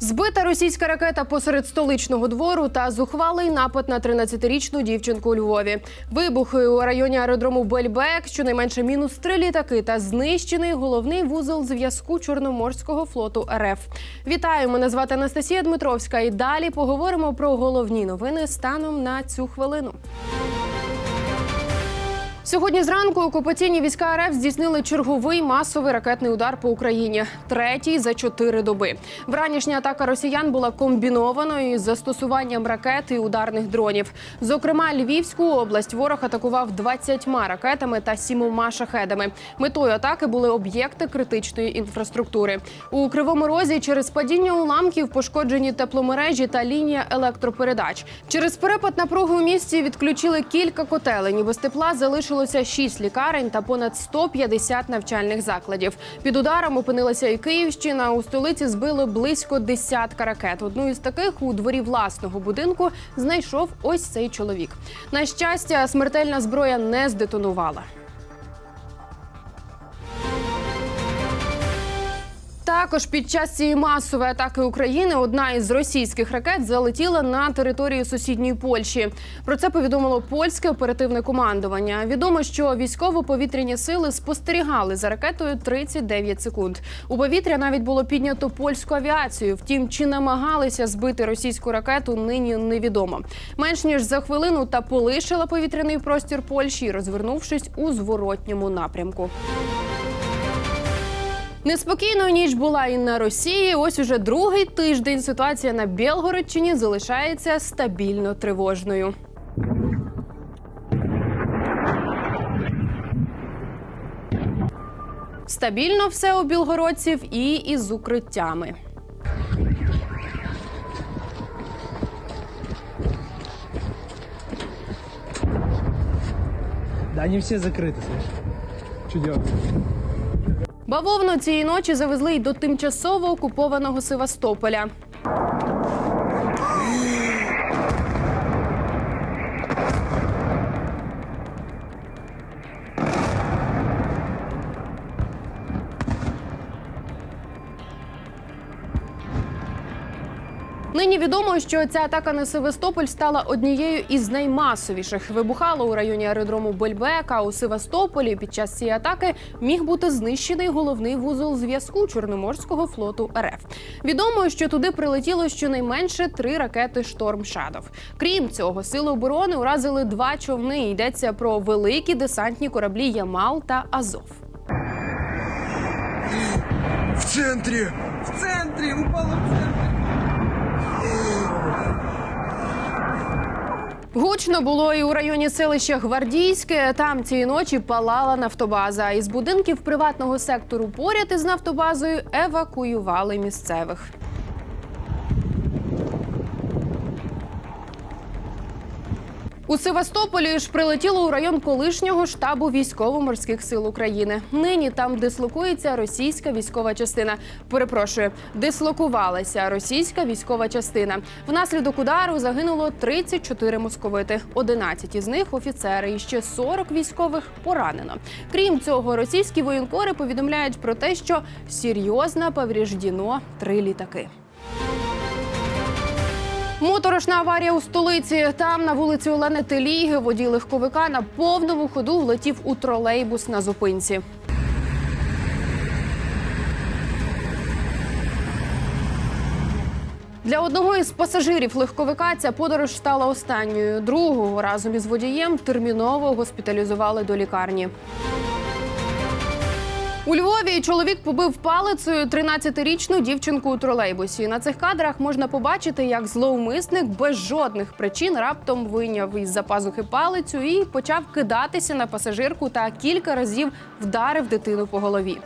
Збита російська ракета посеред столичного двору та зухвалий напад на 13-річну дівчинку у Львові. Вибухи у районі аеродрому Бельбек, щонайменше мінус три літаки та знищений головний вузол зв'язку Чорноморського флоту РФ. Вітаю! Мене звати Анастасія Дмитровська. І далі поговоримо про головні новини станом на цю хвилину. Сьогодні зранку окупаційні війська РФ здійснили черговий масовий ракетний удар по Україні, третій за чотири доби. Вранішня атака росіян була комбінованою із застосуванням ракет і ударних дронів. Зокрема, Львівську область ворог атакував 20 ракетами та сімома шахедами. Метою атаки були об'єкти критичної інфраструктури. У кривому розі через падіння уламків пошкоджені тепломережі та лінія електропередач. Через перепад напруги у місті відключили кілька котелень. Без тепла залишилося 6 лікарень та понад 150 навчальних закладів. Під ударом опинилася і Київщина. У столиці збили близько десятка ракет. Одну із таких у дворі власного будинку знайшов ось цей чоловік. На щастя, смертельна зброя не здетонувала. Також під час цієї масової атаки України одна із російських ракет залетіла на територію сусідньої Польщі. Про це повідомило польське оперативне командування. Відомо, що військово-повітряні сили спостерігали за ракетою 39 секунд. У повітря навіть було піднято польську авіацію. Втім, чи намагалися збити російську ракету, нині невідомо. Менш ніж за хвилину та полишила повітряний простір Польщі, розвернувшись у зворотньому напрямку. Неспокійною ніч була і на Росії. Ось уже другий тиждень ситуація на Білгородчині залишається стабільно тривожною. Стабільно все у білгородців і із укриттями. Да, они все закрыты, слышь. Что делать? Бавовну цієї ночі завезли й до тимчасово окупованого Севастополя. Нині відомо, що ця атака на Севастополь стала однією із наймасовіших. Вибухало у районі аеродрому Бельбека у Севастополі. Під час цієї атаки міг бути знищений головний вузол зв'язку Чорноморського флоту РФ. Відомо, що туди прилетіло щонайменше три ракети Шторм Шадов. Крім цього, сили оборони уразили два човни. Йдеться про великі десантні кораблі Ямал та Азов. В центре! В центре! Упало в центре! Гучно було і у районі селища Гвардійське. Там цієї ночі палала нафтобаза. Із будинків приватного сектору поряд із нафтобазою евакуювали місцевих. У Севастополі ж прилетіло у район колишнього штабу військово-морських сил України. Нині там дислокується російська військова частина. Перепрошую, дислокувалася російська військова частина. Внаслідок удару загинуло 34 московити. 11 із них офіцери і ще 40 військових поранено. Крім цього, російські воєнкори повідомляють про те, що серйозно повреждено три літаки. Моторошна аварія у столиці. Там на вулиці Олени Теліги водій легковика на повному ходу влетів у тролейбус на зупинці. Для одного із пасажирів легковика ця подорож стала останньою. Другого разом із водієм терміново госпіталізували до лікарні. У Львові чоловік побив палицею 13-річну дівчинку у тролейбусі. На цих кадрах можна побачити, як зловмисник без жодних причин раптом вийняв із за пазухи палицю і почав кидатися на пасажирку та кілька разів вдарив дитину по голові.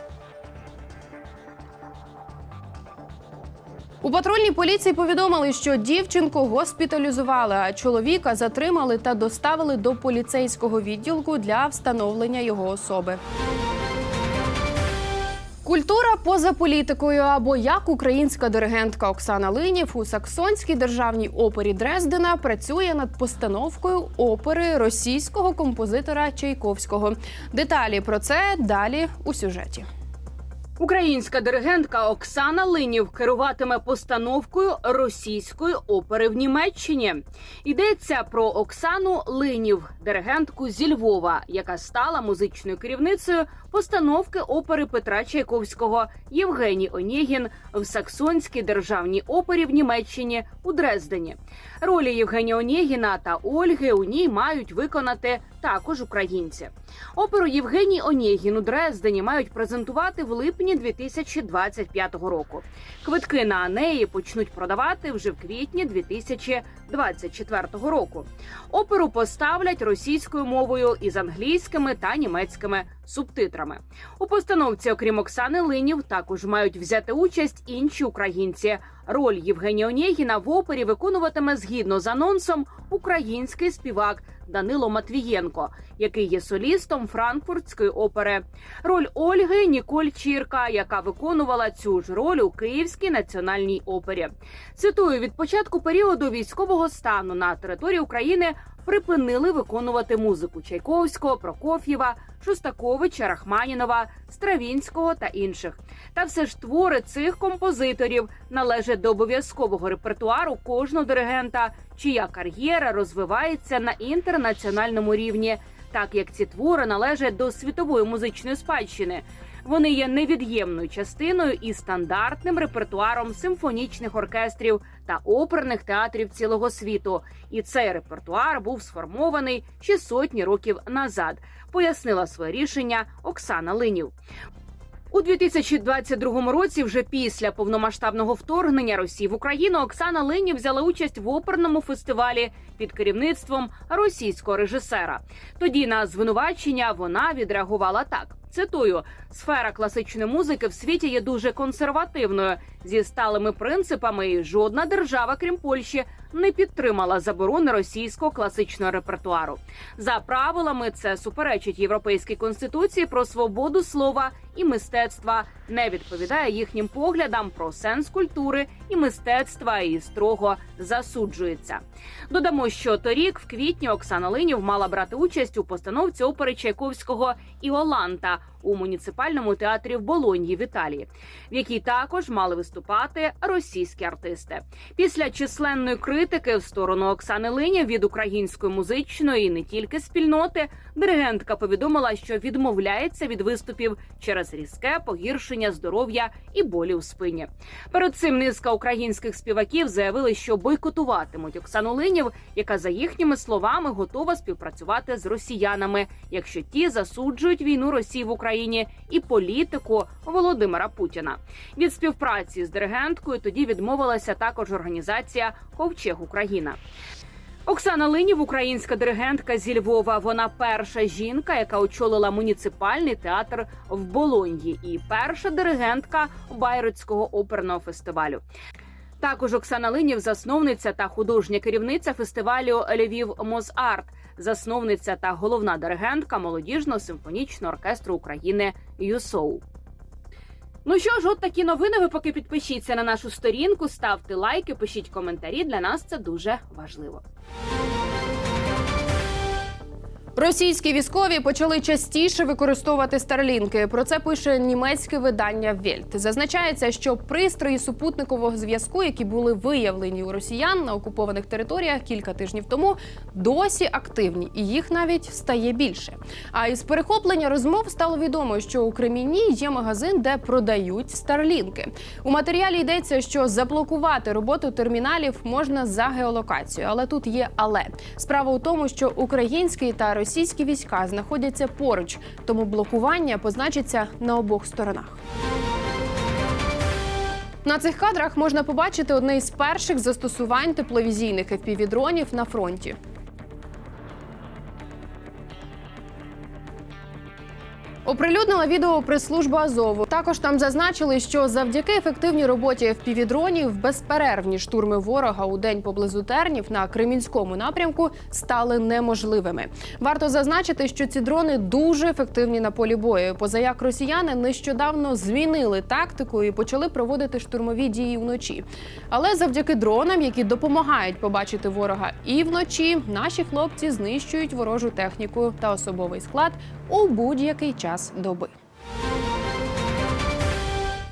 У патрульній поліції повідомили, що дівчинку госпіталізували, а чоловіка затримали та доставили до поліцейського відділку для встановлення його особи. Культура поза політикою або як українська диригентка Оксана Линів у Саксонській державній опері Дрездена працює над постановкою опери російського композитора Чайковського. Деталі про це далі у сюжеті. Українська диригентка Оксана Линів керуватиме постановкою російської опери в Німеччині. Йдеться про Оксану Линів, диригентку зі Львова, яка стала музичною керівницею постановки опери Петра Чайковського Євгеній Онєгін в Саксонській державній опері в Німеччині у Дрездені. Ролі Євгенія Онєгіна та Ольги у ній мають виконати також українці. Оперу Євгеній Онєгін у Дрездені мають презентувати в липні 2025 року. Квитки на неї почнуть продавати вже в квітні 2024 року. Оперу поставлять російською мовою із англійськими та німецькими субтитрами. У постановці, окрім Оксани Линів, також мають взяти участь інші українці. Роль Євгенія Онєгіна в опері виконуватиме згідно з анонсом український співак Данило Матвієнко, який є солістом Франкфуртської опери. Роль Ольги Ніколь Чірка, яка виконувала цю ж роль у Київській національній опері. Цитую від початку періоду військового стану на території України. Припинили виконувати музику Чайковського, Прокоф'єва, Шостаковича, Рахманінова, Стравінського та інших. Та все ж твори цих композиторів належать до обов'язкового репертуару кожного диригента, чия кар'єра розвивається на інтернаціональному рівні, так як ці твори належать до світової музичної спадщини. Вони є невід'ємною частиною і стандартним репертуаром симфонічних оркестрів та оперних театрів цілого світу. І цей репертуар був сформований ще сотні років назад. Пояснила своє рішення Оксана Линів. У 2022 році, вже після повномасштабного вторгнення Росії в Україну, Оксана Линів взяла участь в оперному фестивалі під керівництвом російського режисера. Тоді на звинувачення вона відреагувала так. Цитую: сфера класичної музики в світі є дуже консервативною зі сталими принципами, і жодна держава, крім Польщі, не підтримала заборони російського класичного репертуару. За правилами, це суперечить європейській конституції про свободу слова і мистецтва, не відповідає їхнім поглядам про сенс культури і мистецтва і строго засуджується. Додамо, що торік, в квітні, Оксана Линів мала брати участь у постановці опери Чайковського Іоланта у муніципальному театрі в Болоньї в Італії, в якій також мали виступати російські артисти. Після численної критики в сторону Оксани Линів від української музичної і не тільки спільноти, диригентка повідомила, що відмовляється від виступів через різке погіршення здоров'я і болі у спині. Перед цим низка українських співаків заявили, що бойкотуватимуть Оксану Линів, яка за їхніми словами готова співпрацювати з росіянами, якщо ті засуджують війну Росії в Україні і політику Володимира Путіна. Від співпраці з диригенткою тоді відмовилася також організація Ковчег Україна. Оксана Линів, українська диригентка зі Львова. Вона перша жінка, яка очолила муніципальний театр в Болоньї, і перша диригентка Байрицького оперного фестивалю. Також Оксана Линів, засновниця та художня керівниця фестивалю Львів Мозарт, засновниця та головна диригентка молодіжного симфонічного оркестру України ЮСОУ. Ну що ж, от такі новини. Ви поки підпишіться на нашу сторінку, ставте лайки, пишіть коментарі. Для нас це дуже важливо. Російські військові почали частіше використовувати старлінки. Про це пише німецьке видання Вельт. Зазначається, що пристрої супутникового зв'язку, які були виявлені у росіян на окупованих територіях кілька тижнів тому, досі активні, і їх навіть стає більше. А із перехоплення розмов стало відомо, що у Креміні є магазин, де продають старлінки. У матеріалі йдеться, що заблокувати роботу терміналів можна за геолокацією, але тут є але справа у тому, що українські та російські війська знаходяться поруч, тому блокування позначиться на обох сторонах. На цих кадрах можна побачити одне із перших застосувань тепловізійних FPV-дронів на фронті. Оприлюднила відео прес-служба Азову. Також там зазначили, що завдяки ефективній роботі FPV-дронів безперервні штурми ворога у день поблизу тернів на Кремінському напрямку стали неможливими. Варто зазначити, що ці дрони дуже ефективні на полі бою. Позаяк росіяни нещодавно змінили тактику і почали проводити штурмові дії вночі. Але завдяки дронам, які допомагають побачити ворога і вночі, наші хлопці знищують ворожу техніку та особовий склад у будь-який час доби.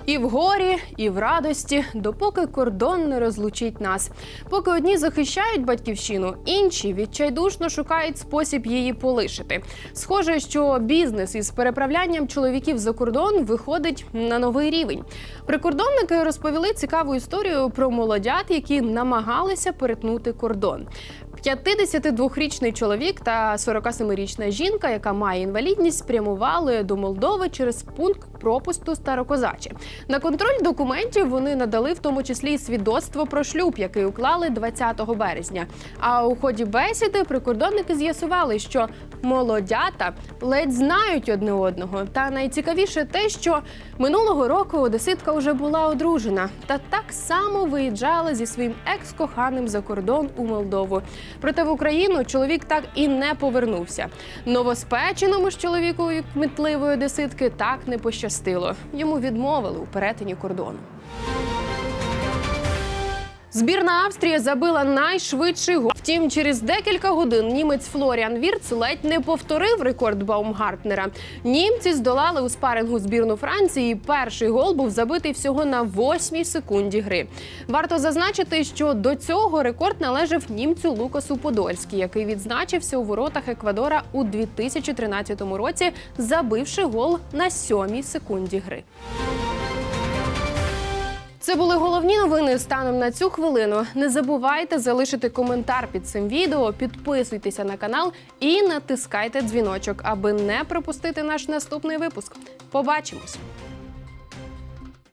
І в горі, і в радості, допоки кордон не розлучить нас. Поки одні захищають батьківщину, інші відчайдушно шукають спосіб її полишити. Схоже, що бізнес із переправлянням чоловіків за кордон виходить на новий рівень. Прикордонники розповіли цікаву історію про молодят, які намагалися перетнути кордон. 52-річний чоловік та 47-річна жінка, яка має інвалідність, спрямували до Молдови через пункт пропусту Старокозаче. На контроль документів вони надали в тому числі свідоцтво про шлюб, який уклали 20 березня. А у ході бесіди прикордонники з'ясували, що молодята ледь знають одне одного. Та найцікавіше те, що минулого року одеситка вже була одружена та так само виїжджала зі своїм екс-коханим за кордон у Молдову. Проте в Україну чоловік так і не повернувся. Новоспеченому ж чоловіку кмітливої деситки так не пощастило. Йому відмовили у перетині кордону. Збірна Австрії забила найшвидший гол. Втім, через декілька годин німець Флоріан Вірц ледь не повторив рекорд Баумгартнера. Німці здолали у спарингу збірну Франції. і Перший гол був забитий всього на восьмій секунді гри. Варто зазначити, що до цього рекорд належав німцю Лукасу Подольській, який відзначився у воротах Еквадора у 2013 році, забивши гол на сьомій секунді гри. Це були головні новини станом на цю хвилину. Не забувайте залишити коментар під цим відео, підписуйтеся на канал і натискайте дзвіночок, аби не пропустити наш наступний випуск. Побачимось!